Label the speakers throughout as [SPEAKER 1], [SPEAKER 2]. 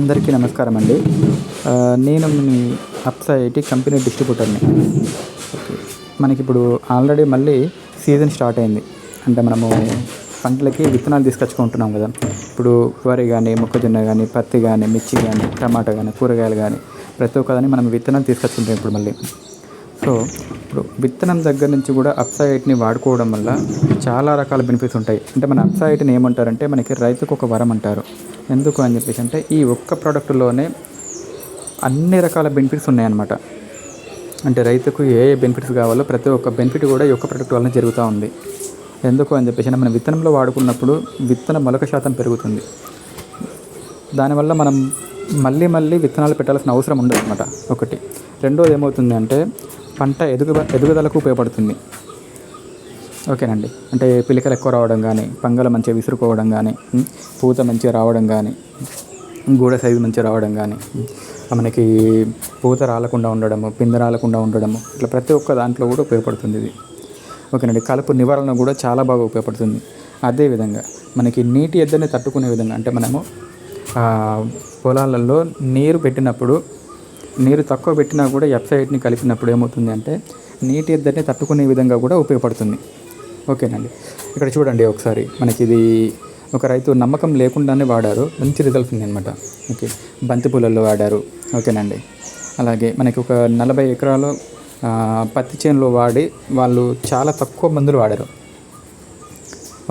[SPEAKER 1] అందరికీ నమస్కారం అండి. నేను మీ అప్సా ఐటీ కంపెనీ డిస్ట్రిబ్యూటర్ని. ఓకే. మనకి ఇప్పుడు ఆల్రెడీ మళ్ళీ సీజన్ స్టార్ట్ అయింది. అంటే మనము పంటలకి విత్తనాలు తీసుకొచ్చుకుంటున్నాం కదా. ఇప్పుడు వరి కానీ మొక్కజొన్న కానీ పత్తి కానీ మిర్చి కానీ టమాటా కానీ కూరగాయలు కానీ ప్రతి ఒక్కదాన్ని మనం విత్తనాలు తీసుకొచ్చుకుంటాం ఇప్పుడు మళ్ళీ. సో ఇప్పుడు విత్తనం దగ్గర నుంచి కూడా అప్సైట్ని వాడుకోవడం వల్ల చాలా రకాల బెనిఫిట్స్ ఉంటాయి. అంటే మన అప్సైట్ని ఏమంటారంటే మనకి రైతుకు ఒక వరం అంటారు. ఎందుకు అని చెప్పేసి అంటే ఈ ఒక్క ప్రోడక్ట్లోనే అన్ని రకాల బెనిఫిట్స్ ఉన్నాయన్నమాట. అంటే రైతుకు ఏ ఏ బెనిఫిట్స్ కావాలో ప్రతి ఒక్క బెనిఫిట్ కూడా ఈ ఒక్క ప్రోడక్ట్ వల్ల జరుగుతూ ఉంది. ఎందుకు అని చెప్పేసి మనం విత్తనంలో వాడుకున్నప్పుడు విత్తన మొలక శాతం పెరుగుతుంది. దానివల్ల మనం మళ్ళీ మళ్ళీ విత్తనాలు పెట్టాల్సిన అవసరం ఉండదు అనమాట ఒకటి. రెండోది ఏమవుతుంది అంటే పంట ఎదుగు ఎదుగుదలకు ఉపయోగపడుతుంది. ఓకేనండి. అంటే పిలికలు ఎక్కువ రావడం కానీ పంగలు మంచిగా విసురుకోవడం కానీ పూత మంచిగా రావడం కానీ గూడ సైజు మంచిగా రావడం కానీ మనకి పూత రాలకుండా ఉండడము పిందె రాలకుండా ఉండడము ఇట్లా ప్రతి ఒక్క దాంట్లో కూడా ఉపయోగపడుతుంది ఇది. ఓకేనండి. కలుపు నివారణ కూడా చాలా బాగా ఉపయోగపడుతుంది. అదేవిధంగా మనకి నీటి ఎద్దడిని తట్టుకునే విధంగా అంటే మనము ఆ, పొలాలలో నీరు పెట్టినప్పుడు నీరు తక్కువ పెట్టినా కూడా వెబ్సైట్ని కలిపినప్పుడు ఏమవుతుంది అంటే నీటి ఎద్దడిని తట్టుకునే విధంగా కూడా ఉపయోగపడుతుంది. ఓకేనండి. ఇక్కడ చూడండి ఒకసారి. మనకి ఇది ఒక రైతు నమ్మకం లేకుండానే వాడారు. మంచి రిజల్ట్ ఉంది అనమాట ఓకే. బంతి పూలల్లో వాడారు. ఓకేనండి. అలాగే మనకి ఒక నలభై ఎకరాలు పత్తి చేనులో వాడి వాళ్ళు చాలా తక్కువ మందులు వాడారు.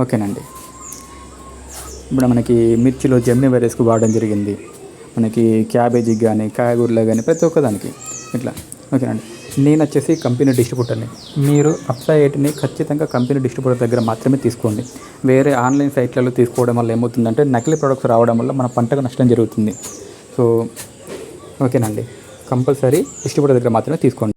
[SPEAKER 1] ఓకేనండి. ఇప్పుడు మనకి మిర్చిలో జెమ్ని వైరస్కి వాడడం జరిగింది. మనకి క్యాబేజీకి కానీ కాయగూరలో కానీ ప్రతి ఒక్కదానికి. ఇట్లా. ఓకేనండి. నేను వచ్చేసి కంపెనీ డిస్ట్రిబ్యూటర్ని మీరు అప్సైట్ని ఖచ్చితంగా కంపెనీ డిస్ట్రిబ్యూటర్ దగ్గర మాత్రమే తీసుకోండి. వేరే ఆన్లైన్ సైట్లలో తీసుకోవడం వల్ల ఏమవుతుందంటే నకిలీ ప్రొడక్ట్స్ రావడం వల్ల మన పంటకు నష్టం జరుగుతుంది. సో ఓకేనండి. కంపల్సరీ డిస్ట్రిబ్యూటర్ దగ్గర మాత్రమే తీసుకోండి.